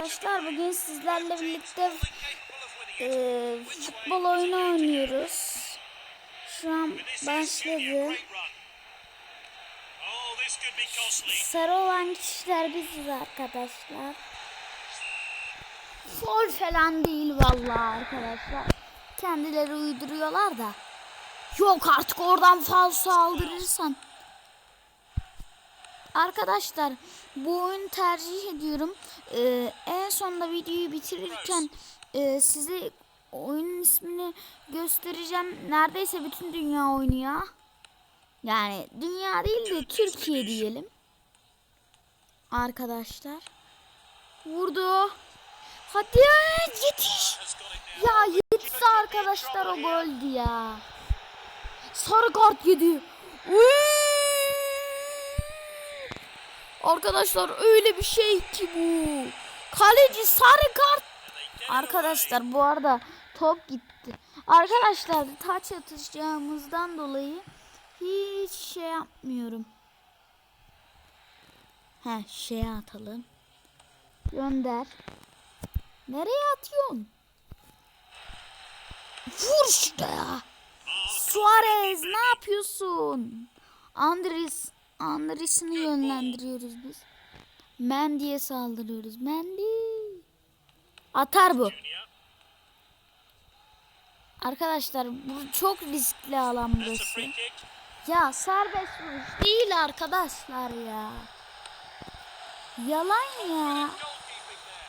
arkadaşlar. Bugün sizlerle birlikte e, futbol oyunu oynuyoruz. Şu an başladı. Sarı olan kişiler biziz arkadaşlar. Fol falan değil vallahi arkadaşlar. Kendileri uyduruyorlar da. Yok artık oradan falso aldırırsan. Arkadaşlar bu oyunu tercih ediyorum. Ee, en sonunda videoyu bitirirken e, size oyunun ismini göstereceğim. Neredeyse bütün dünya oynuyor. Yani dünya değil de Türkiye diyelim. Arkadaşlar. Vurdu. Hadi yetiş. Ya yetişse arkadaşlar o goldü ya. Sarı kart yedi. Uy! Arkadaşlar öyle bir şey ki bu. Kaleci sarı kart. Arkadaşlar bu arada top gitti. Arkadaşlar taç atacağımızdan dolayı hiç şey yapmıyorum. He şey atalım. Gönder. Nereye atıyorsun? Vur şuraya. Suarez ne yapıyorsun? Andres Andres'ini yönlendiriyoruz biz. Mendy'ye saldırıyoruz. Mendy. Atar bu. Arkadaşlar bu çok riskli alan burası. Ya serbest vuruş değil arkadaşlar ya. Yalan ya.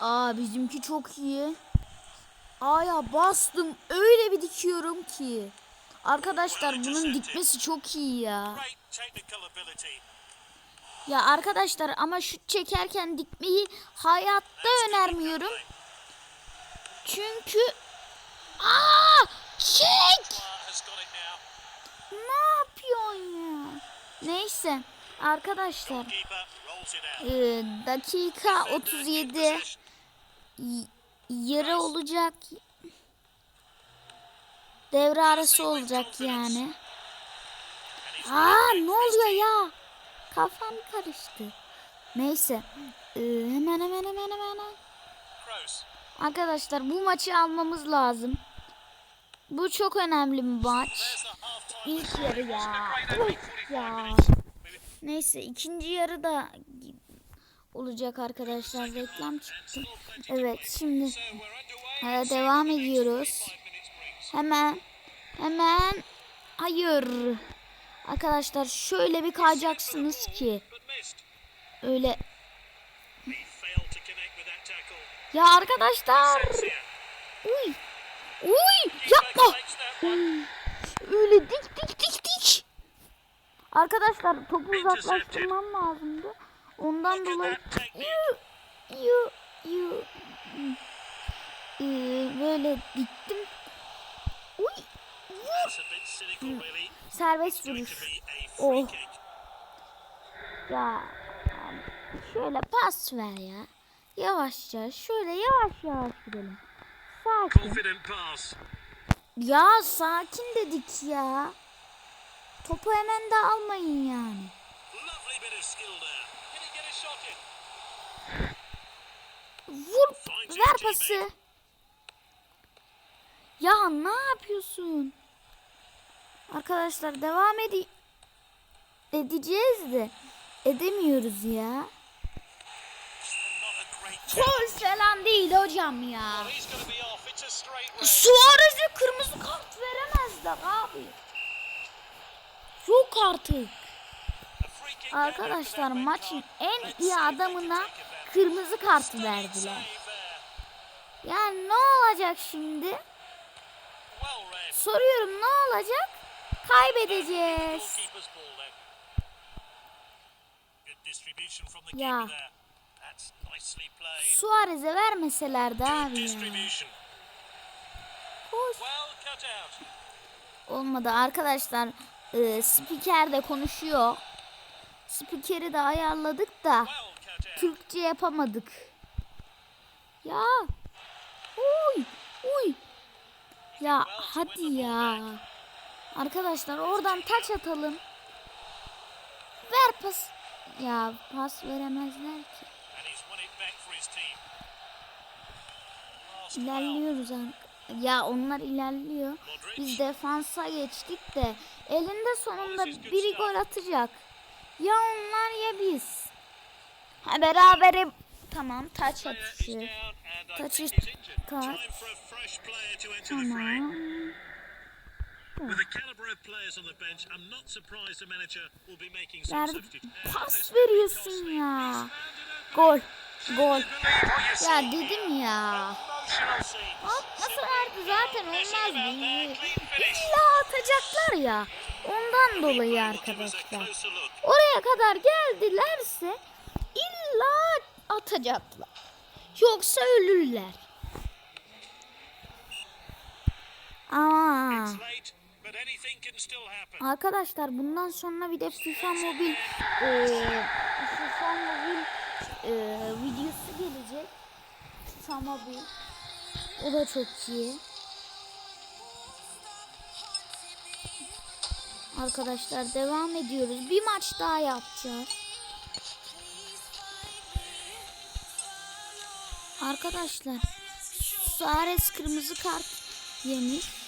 Aa bizimki çok iyi. Aya bastım öyle bir dikiyorum ki. Arkadaşlar bunun dikmesi çok iyi ya. Ya arkadaşlar ama şut çekerken dikmeyi hayatta önermiyorum. Çünkü aa çek ne yapıyorsun ya? Neyse arkadaşlar e, dakika 37 y- yarı olacak. Devre arası olacak yani. Aa ne oluyor ya? Kafam karıştı. Neyse. Ee, hemen hemen hemen hemen. Arkadaşlar bu maçı almamız lazım. Bu çok önemli bir maç. İlk yarı ya. Ya. Neyse ikinci yarı da olacak arkadaşlar. Reklam çıktı. Evet şimdi e, devam ediyoruz. Hemen hemen. Hayır. Arkadaşlar şöyle bir kayacaksınız ki. Öyle. Ya arkadaşlar. Uy. Uy. Yapma. Öyle dik dik dik dik. Arkadaşlar topu uzaklaştırmam lazımdı. Ondan dolayı yu yu yu Ee, böyle diktim serbest vuruş. Oh ya şöyle pas ver ya. Yavaşça şöyle yavaş yavaş gidelim. Sakin. Ya sakin dedik ya. Topu hemen de almayın yani. Vur ver pası. Ya ne yapıyorsun arkadaşlar devam edi edeceğiz de edemiyoruz ya Foul falan değil hocam ya. Suarez'e kırmızı kart veremezler abi. Yok artık. Arkadaşlar maçın en iyi adamına kırmızı kart verdiler. Yani ne olacak şimdi? Soruyorum ne olacak? Kaybedeceğiz. Ya. Suarez'e vermeselerdi abi ya. Koş. Olmadı arkadaşlar. E, spiker de konuşuyor. Spikeri de ayarladık da. Türkçe yapamadık. Ya. Uy. Uy. Ya hadi ya. Arkadaşlar oradan taç atalım. Ver pas. Ya pas veremezler ki. İlerliyoruz Ya onlar ilerliyor. Biz defansa geçtik de elinde sonunda biri gol atacak. Ya onlar ya biz. Ha berabere tamam taç atışı. the fray. Tamam. With the caliber of players on the bench, I'm not surprised the manager will be making some Ver, substitutes. pas veriyorsun ya. Gol. Gol. Ya dedim ya. Scene. Atmasa verdi zaten olmaz finish. İlla atacaklar ya. Ondan dolayı arkadaşlar. Oraya kadar geldilerse illa atacaklar. Yoksa ölürler. Aa. Arkadaşlar bundan sonra bir de FIFA Mobil eee FIFA Mobil eee, videosu gelecek. FIFA Mobil. O da çok iyi. Arkadaşlar devam ediyoruz. Bir maç daha yapacağız. Arkadaşlar Suarez kırmızı kart yemiş.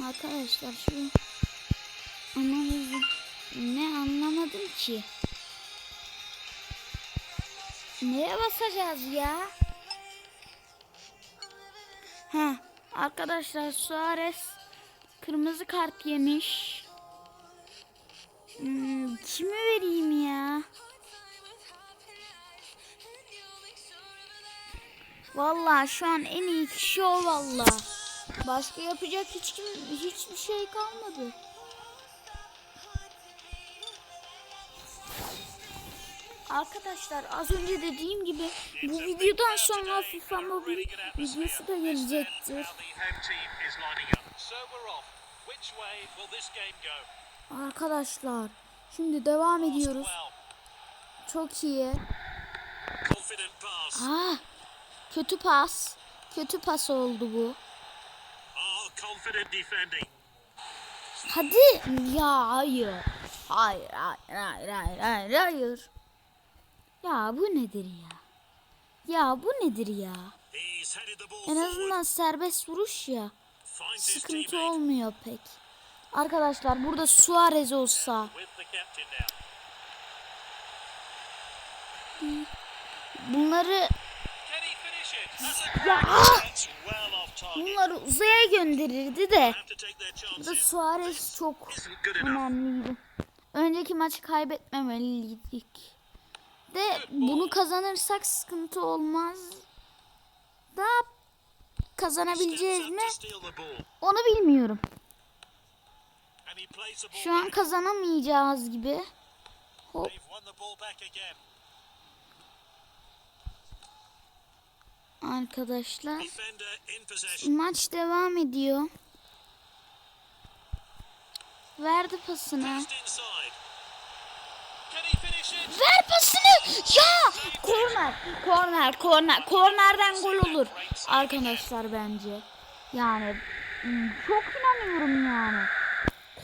Arkadaşlar şu analizi ne anlamadım ki. Neye basacağız ya? Ha, arkadaşlar Suarez kırmızı kart yemiş. Hmm, kimi vereyim ya? Vallahi şu an en iyi kişi o vallahi. Başka yapacak hiç kim, hiçbir şey kalmadı. Arkadaşlar az önce dediğim gibi bu videodan sonra FIFA Mobil videosu da gelecektir. Arkadaşlar şimdi devam ediyoruz. Çok iyi. Ah, kötü pas. Kötü pas oldu bu. Confident defending. Hadi. Ya hayır. Hayır, hayır, hayır, hayır, hayır, hayır. Ya bu nedir ya? Ya bu nedir ya? En azından serbest vuruş ya. Sıkıntı olmuyor pek. Arkadaşlar burada Suarez olsa bunları ya Bunları uzaya gönderirdi de burada. Suarez çok önemliydi. Önceki maçı kaybetmemeliydik. De bunu kazanırsak sıkıntı olmaz. Da kazanabileceğiz mi? Onu bilmiyorum. Şu an kazanamayacağız gibi. Hop. Arkadaşlar maç devam ediyor. Verdi pasını. Ver pasını. Ya! Korner, korner, korner. Kornerden gol olur. Arkadaşlar bence. Yani hmm, çok inanıyorum yani.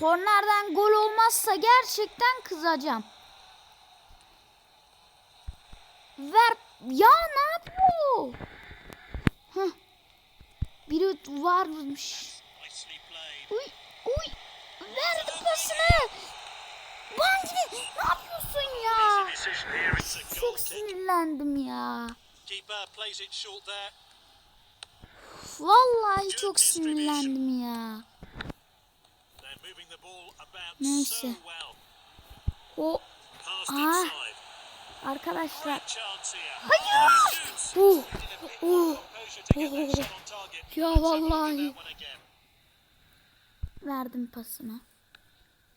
Kornerden gol olmazsa gerçekten kızacağım. Ver. Ya ne yapıyor? Hah. Biri varmış. Uy, uy. Verdi pasını. Bangini ne yapıyorsun ya? Çok sinirlendim ya. Vallahi çok sinirlendim ya. Neyse. O Passed Ah. Arkadaşlar. Hayır. Uh, uh, uh. Ya vallahi. Verdim pasını.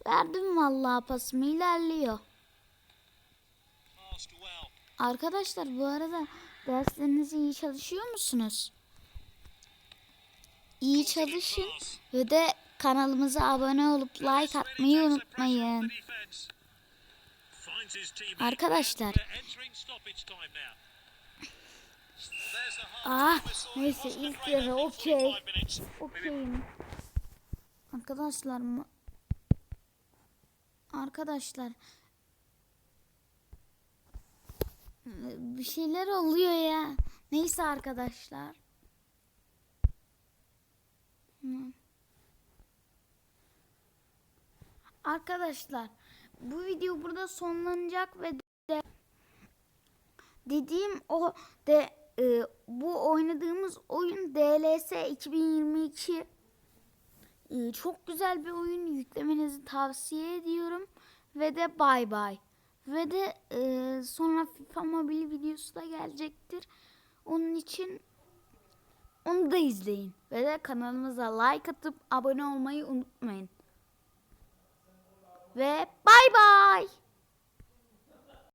Verdim vallahi pasımı ilerliyor. Arkadaşlar bu arada derslerinizi iyi çalışıyor musunuz? İyi çalışın ve de kanalımıza abone olup like atmayı unutmayın. Arkadaşlar. Ah neyse ilk yarı okey. Okeyim. Arkadaşlar mı? Arkadaşlar Bir şeyler oluyor ya. Neyse arkadaşlar. Arkadaşlar bu video burada sonlanacak ve de dediğim o de e, bu oynadığımız oyun DLS 2022 e, çok güzel bir oyun. Yüklemenizi tavsiye ediyorum. Ve de bay bay. Ve de e, sonra FIFA Mobile videosu da gelecektir. Onun için onu da izleyin. Ve de kanalımıza like atıp abone olmayı unutmayın ve bay bay